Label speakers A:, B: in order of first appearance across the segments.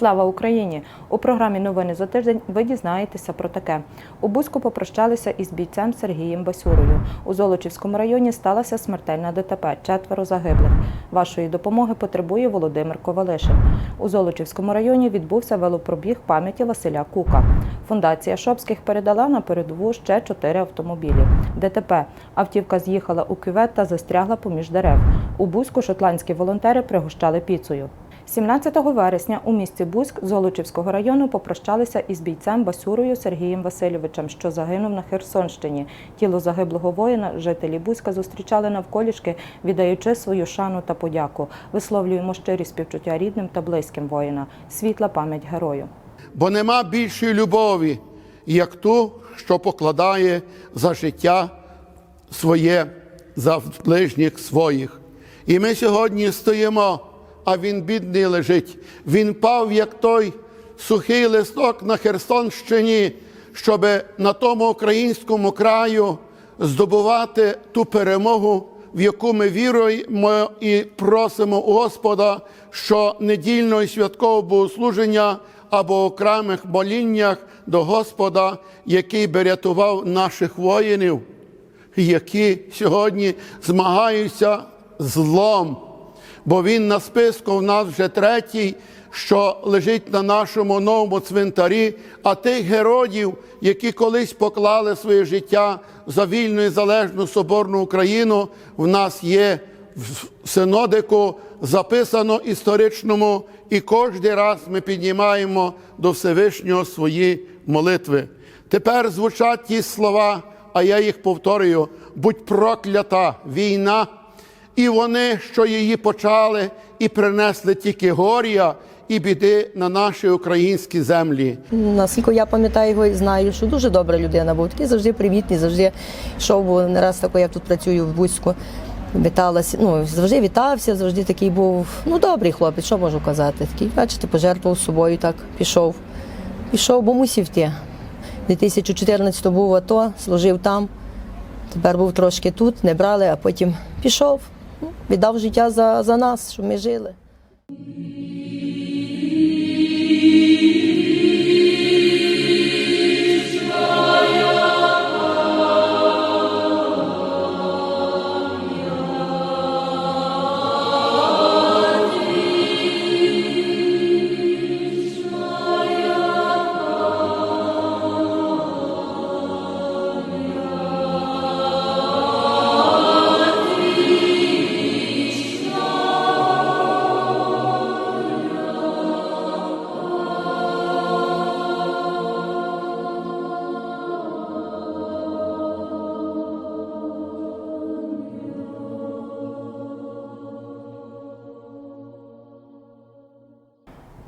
A: Слава Україні! У програмі Новини за тиждень ви дізнаєтеся про таке. У Бузьку попрощалися із бійцем Сергієм Басюрою. У Золочівському районі сталася смертельна ДТП. Четверо загиблих. Вашої допомоги потребує Володимир Ковалишин. У Золочівському районі відбувся велопробіг пам'яті Василя Кука. Фундація Шопських передала на передову ще чотири автомобілі. ДТП. Автівка з'їхала у кювет та застрягла поміж дерев. У Бузьку шотландські волонтери пригощали піцею. 17 вересня у місті Бузьк Золочівського району попрощалися із бійцем Басюрою Сергієм Васильовичем, що загинув на Херсонщині. Тіло загиблого воїна жителі Бузька зустрічали навколішки, віддаючи свою шану та подяку. Висловлюємо щирі співчуття рідним та близьким воїна. Світла пам'ять герою.
B: бо нема більшої любові, як ту, що покладає за життя своє, за ближніх своїх. І ми сьогодні стоїмо, а він бідний лежить. Він пав, як той сухий листок на Херсонщині, щоб на тому українському краю здобувати ту перемогу, в яку ми віруємо і просимо у Господа, що недільного і святкового богослуження або окремих моліннях до Господа, який би рятував наших воїнів, які сьогодні змагаються злом. Бо він на списку в нас вже третій, що лежить на нашому новому цвинтарі, а тих героїв, які колись поклали своє життя за вільну і залежну соборну Україну, в нас є в синодику записано історичному, і кожен раз ми піднімаємо до Всевишнього свої молитви. Тепер звучать ті слова, а я їх повторюю: будь проклята війна, і вони, що її почали, і принесли тільки горя і біди на наші українські землі.
C: Наскільки я пам'ятаю його і знаю, що дуже добра людина був. Такий завжди привітний, завжди йшов, бо не раз тако я тут працюю в Бузьку. Віталася, ну завжди вітався, завжди такий був. Ну добрий хлопець, що можу казати. Такий, бачите, пожертвував собою, так пішов. Пішов, бо мусив йти. 2014 був АТО, служив там. Тепер був трошки тут, не брали, а потім пішов. Віддав життя за, за нас, щоб ми жили.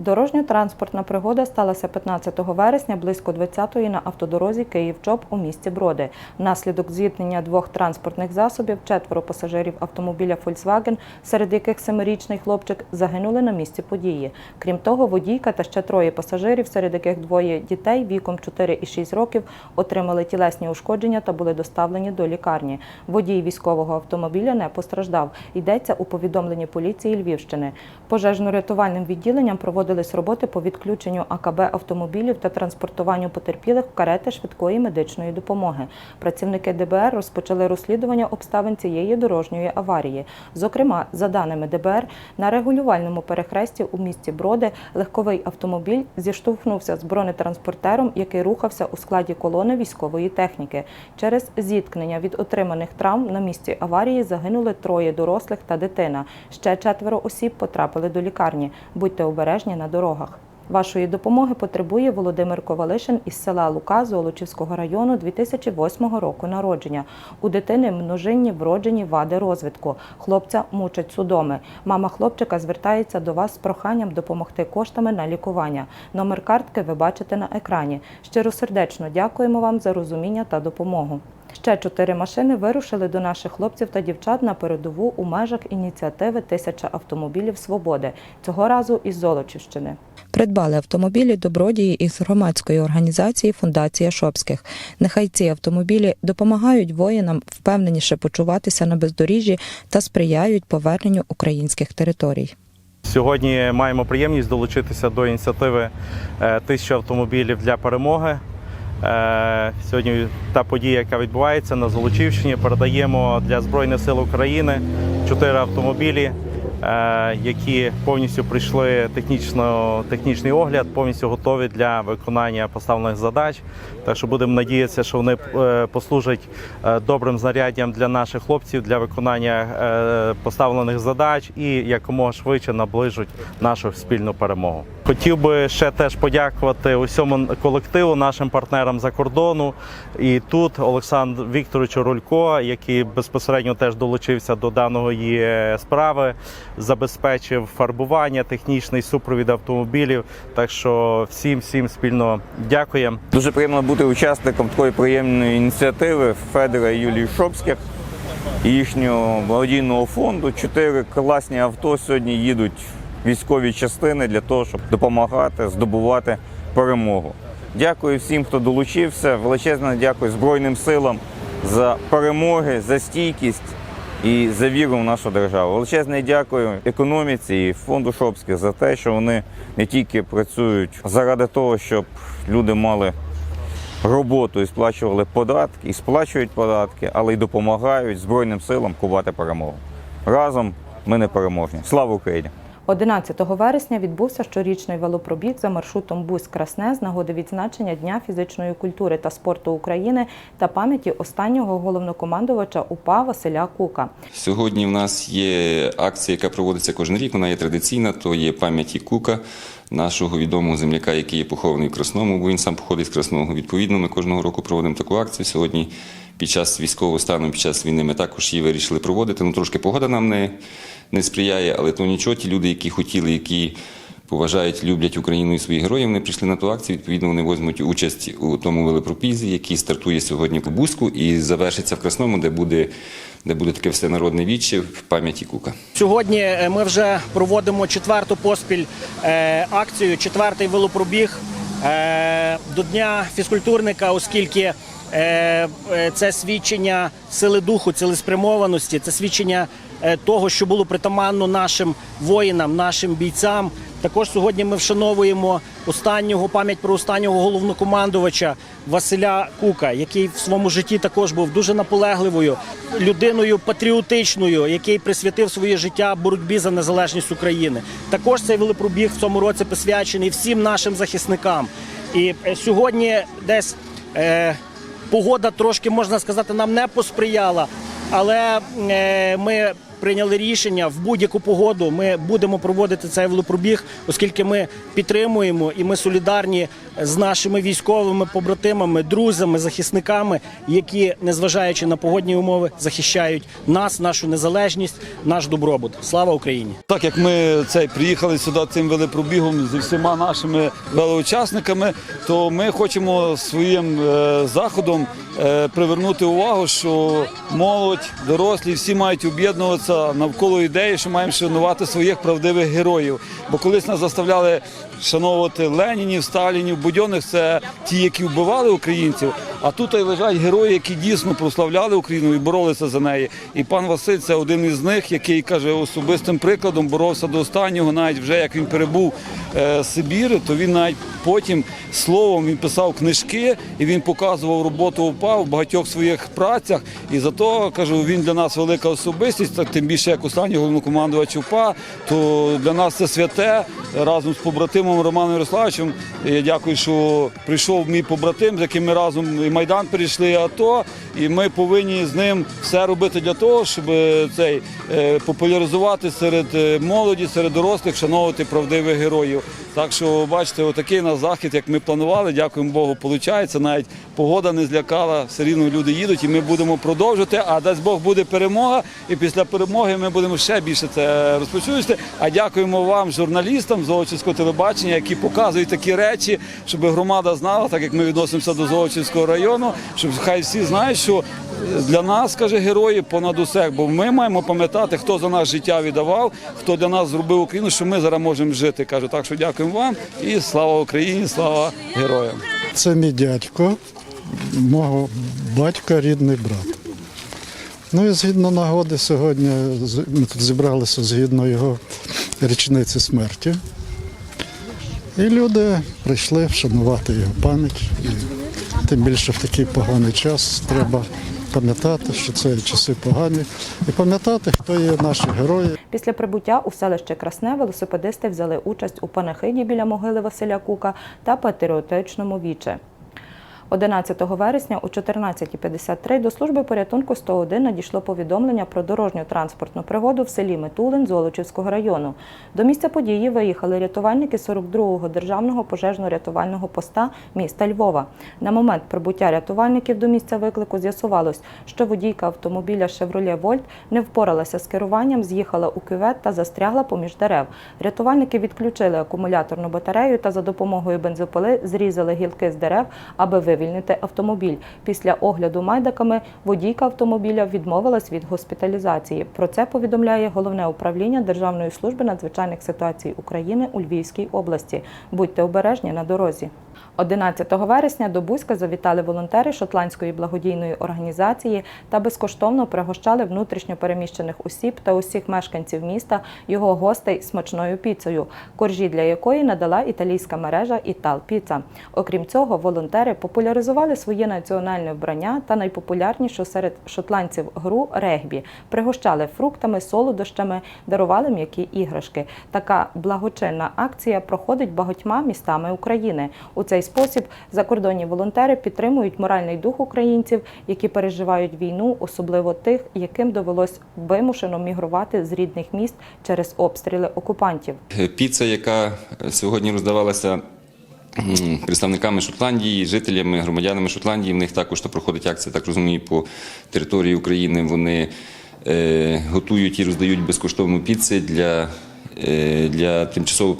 A: Дорожньо-транспортна пригода сталася 15 вересня близько 20-ї на автодорозі Київ-Чоп у місті Броди. Внаслідок зіткнення двох транспортних засобів четверо пасажирів автомобіля Volkswagen, серед яких семирічний хлопчик, загинули на місці події. Крім того, водійка та ще троє пасажирів, серед яких двоє дітей віком 4 і 6 років, отримали тілесні ушкодження та були доставлені до лікарні. Водій військового автомобіля не постраждав. Йдеться у повідомленні поліції Львівщини. Пожежно-рятувальним відділенням проводились роботи по відключенню АКБ автомобілів та транспортуванню потерпілих в карети швидкої медичної допомоги. Працівники ДБР розпочали розслідування обставин цієї дорожньої аварії. Зокрема, за даними ДБР, на регулювальному перехресті у місті Броди легковий автомобіль зіштовхнувся з бронетранспортером, який рухався у складі колони військової техніки. Через зіткнення від отриманих травм на місці аварії загинули троє дорослих та дитина. Ще четверо осіб потрапили до лікарні. Будьте обережні на дорогах. Вашої допомоги потребує Володимир Ковалишин із села Лука Золочівського району 2008 року народження. У дитини множинні вроджені вади розвитку. Хлопця мучать судоми. Мама хлопчика звертається до вас з проханням допомогти коштами на лікування. Номер картки ви бачите на екрані. Щиросердечно дякуємо вам за розуміння та допомогу. Ще чотири машини вирушили до наших хлопців та дівчат на передову у межах ініціативи Тисяча автомобілів свободи. Цього разу із Золочівщини. Придбали автомобілі добродії із громадської організації Фундація Шопських. Нехай ці автомобілі допомагають воїнам впевненіше почуватися на бездоріжжі та сприяють поверненню українських територій.
D: Сьогодні маємо приємність долучитися до ініціативи е, тисяча автомобілів для перемоги. Е, Сьогодні та подія, яка відбувається на Золочівщині, передаємо для Збройних сил України чотири автомобілі, е, які повністю пройшли технічно, технічний огляд, повністю готові для виконання поставлених задач. Так що будемо надіятися, що вони е, послужать добрим знаряддям для наших хлопців для виконання поставлених задач і якомога швидше наближуть нашу спільну перемогу. Хотів би ще теж подякувати усьому колективу, нашим партнерам за кордону. І тут Олександру Вікторовичу Рулько, який безпосередньо теж долучився до даної е, справи, забезпечив фарбування, технічний супровід автомобілів. Так що всім всім спільно дякуємо.
E: Дуже приємно бути учасником такої приємної ініціативи Федора і Юлії Шопських і їхнього благодійного фонду. Чотири класні авто сьогодні їдуть військові частини для того, щоб допомагати здобувати перемогу. Дякую всім, хто долучився. Величезне дякую Збройним силам за перемоги, за стійкість і за віру в нашу державу. Величезне дякую економіці і фонду Шопських за те, що вони не тільки працюють заради того, щоб люди мали роботу і сплачували податки, і сплачують податки, але й допомагають Збройним силам кувати перемогу. Разом ми не переможні. Слава Україні!
A: 11 вересня відбувся щорічний велопробіг за маршрутом Бусь-Красне з нагоди відзначення Дня фізичної культури та спорту України та пам'яті останнього головнокомандувача УПА Василя Кука.
F: Сьогодні в нас є акція, яка проводиться кожен рік. Вона є традиційна, то є пам'яті Кука, нашого відомого земляка, який є похований в Красному, бо він сам походить з Красного. Відповідно, ми кожного року проводимо таку акцію. Сьогодні під час військового стану, під час війни ми також її вирішили проводити. Ну, трошки погода нам не, не сприяє, але то нічого. Ті люди, які хотіли, які поважають, люблять Україну і своїх героїв. Вони прийшли на ту акцію. Відповідно, вони візьмуть участь у тому велопропізі, який стартує сьогодні в Бузьку і завершиться в Красному, де буде, де буде таке всенародне віче в пам'яті Кука.
G: Сьогодні е, ми вже проводимо четверту поспіль е, акцію, четвертий велопробіг е, до Дня фізкультурника, оскільки це свідчення сили духу, цілеспрямованості, це свідчення е, того, що було притаманно нашим воїнам, нашим бійцям. Також сьогодні ми вшановуємо останнього пам'ять про останнього головнокомандувача Василя Кука, який в своєму житті також був дуже наполегливою людиною патріотичною, який присвятив своє життя боротьбі за незалежність України. Також цей велопробіг в цьому році присвячений всім нашим захисникам. І е, сьогодні десь е, погода трошки можна сказати нам не посприяла, але е, ми прийняли рішення в будь-яку погоду. Ми будемо проводити цей велопробіг, оскільки ми підтримуємо і ми солідарні з нашими військовими побратимами, друзями, захисниками, які, незважаючи на погодні умови, захищають нас, нашу незалежність, наш добробут. Слава Україні!
H: Так як ми цей приїхали сюди цим велопробігом зі всіма нашими велоучасниками, то ми хочемо своїм е, заходом е, привернути увагу, що молодь, дорослі, всі мають об'єднуватися навколо ідеї, що маємо шанувати своїх правдивих героїв. Бо колись нас заставляли шановувати Ленінів, Сталінів, Будьонних це ті, які вбивали українців. А тут лежать герої, які дійсно прославляли Україну і боролися за неї. І пан Василь це один із них, який каже особистим прикладом боровся до останнього, навіть вже як він перебув е, з Сибіри, то він навіть потім словом він писав книжки і він показував роботу УПА в багатьох своїх працях. І зато кажу, він для нас велика особистість, так тим більше як останній головнокомандувач УПА, то для нас це святе разом з побратимом Романом Ярославовичем. Я дякую, що прийшов мій побратим, з яким ми разом і Майдан перейшли, і АТО, і ми повинні з ним все робити для того, щоб цей е, популяризувати серед е, молоді, серед дорослих, вшановувати правдивих героїв. Так що, бачите, отакий у нас захід, як ми планували. Дякуємо Богу, виходить. Навіть погода не злякала, все рівно люди їдуть, і ми будемо продовжувати. А дасть Бог буде перемога, і після перемоги ми будемо ще більше це розпочувати. А дякуємо вам, журналістам Золочівського телебачення, які показують такі речі, щоб громада знала, так як ми відносимося до Золочівського району, щоб хай всі знають, що для нас, каже, герої понад усе, бо ми маємо пам'ятати, хто за нас життя віддавав, хто для нас зробив Україну, що ми зараз можемо жити. Кажу, так що дякуємо вам і слава Україні, слава героям.
I: Це мій дядько, мого батька рідний брат. Ну і згідно нагоди, сьогодні ми тут зібралися згідно його річниці смерті. І люди прийшли вшанувати його пам'ять. Тим більше в такий поганий час треба пам'ятати, що це часи погані, і пам'ятати, хто є наші герої.
A: Після прибуття у селище Красне велосипедисти взяли участь у панахиді біля могили Василя Кука та патріотичному віче. 11 вересня о 14.53 до служби порятунку 101 надійшло повідомлення про дорожню транспортну пригоду в селі Метулин Золочівського району. До місця події виїхали рятувальники 42-го державного пожежно-рятувального поста міста Львова. На момент прибуття рятувальників до місця виклику з'ясувалось, що водійка автомобіля Chevrolet Volt не впоралася з керуванням, з'їхала у кювет та застрягла поміж дерев. Рятувальники відключили акумуляторну батарею та за допомогою бензопили зрізали гілки з дерев, аби вивільнити автомобіль. Після огляду майдаками водійка автомобіля відмовилась від госпіталізації. Про це повідомляє головне управління Державної служби надзвичайних ситуацій України у Львівській області. Будьте обережні на дорозі. 11 вересня до Бузька завітали волонтери шотландської благодійної організації та безкоштовно пригощали внутрішньо переміщених осіб та усіх мешканців міста його гостей смачною піцею, коржі для якої надала італійська мережа Італ Піца. Окрім цього, волонтери популяризували своє національне вбрання та найпопулярнішу серед шотландців гру регбі, пригощали фруктами, солодощами, дарували м'які іграшки. Така благочинна акція проходить багатьма містами України. У цей спосіб закордонні волонтери підтримують моральний дух українців, які переживають війну, особливо тих, яким довелось вимушено мігрувати з рідних міст через обстріли окупантів.
F: Піца, яка сьогодні роздавалася представниками Шотландії, жителями, громадянами Шотландії, в них також то проходить акція, так розумію, по території України. Вони е, готують і роздають безкоштовну піци для. Е, Для тимчасово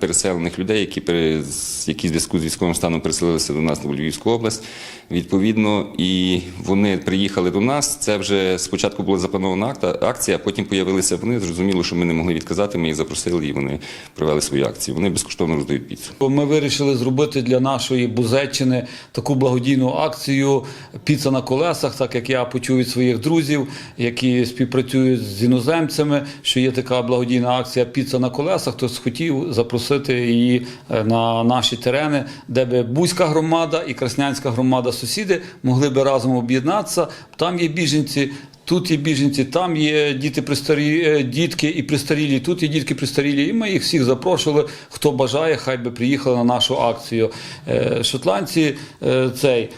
F: переселених людей, які з- які в зв'язку з військовим станом переселилися до нас в Львівську область, відповідно, і вони приїхали до нас. Це вже спочатку була запланована акція, а потім появилися вони. Зрозуміло, що ми не могли відказати. Ми їх запросили, і вони провели свою акцію. Вони безкоштовно роздають піцу.
H: Ми вирішили зробити для нашої Бузеччини таку благодійну акцію Піца на колесах, так як я почув від своїх друзів, які співпрацюють з іноземцями, що є така благодійна акція Піца на колесах. Хтось хотів запросити її е, на наші терени, де би Бузька громада і Краснянська громада сусіди могли би разом об'єднатися. Там є біженці. Тут є біженці, там є діти пристарі, е, дітки і пристарілі, тут є дітки пристарілі. І ми їх всіх запрошували. Хто бажає, хай би приїхали на нашу акцію. Е, Шотландці е, цей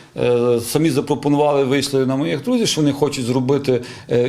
H: самі запропонували, вийшли на моїх друзів, що вони хочуть зробити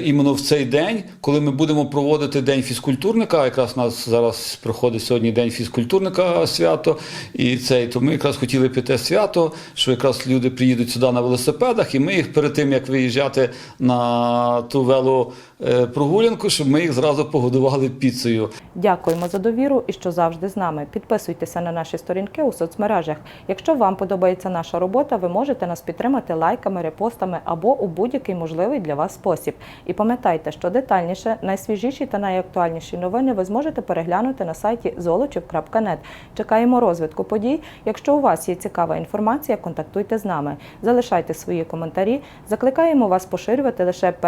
H: іменно в цей день, коли ми будемо проводити день фізкультурника. Якраз у нас зараз проходить сьогодні день фізкультурника свято. І цей, то ми якраз хотіли піти свято, що якраз люди приїдуть сюди на велосипедах, і ми їх перед тим як виїжджати на ту велопрогулянку, щоб ми їх зразу погодували піцею.
A: Дякуємо за довіру і що завжди з нами. Підписуйтеся на наші сторінки у соцмережах. Якщо вам подобається наша робота, ви можете нас підтримати лайками, репостами або у будь-який можливий для вас спосіб. І пам'ятайте, що детальніше, найсвіжіші та найактуальніші новини ви зможете переглянути на сайті zolochiv.net. Чекаємо розвитку подій. Якщо у вас є цікава інформація, контактуйте з нами. Залишайте свої коментарі. Закликаємо вас поширювати лише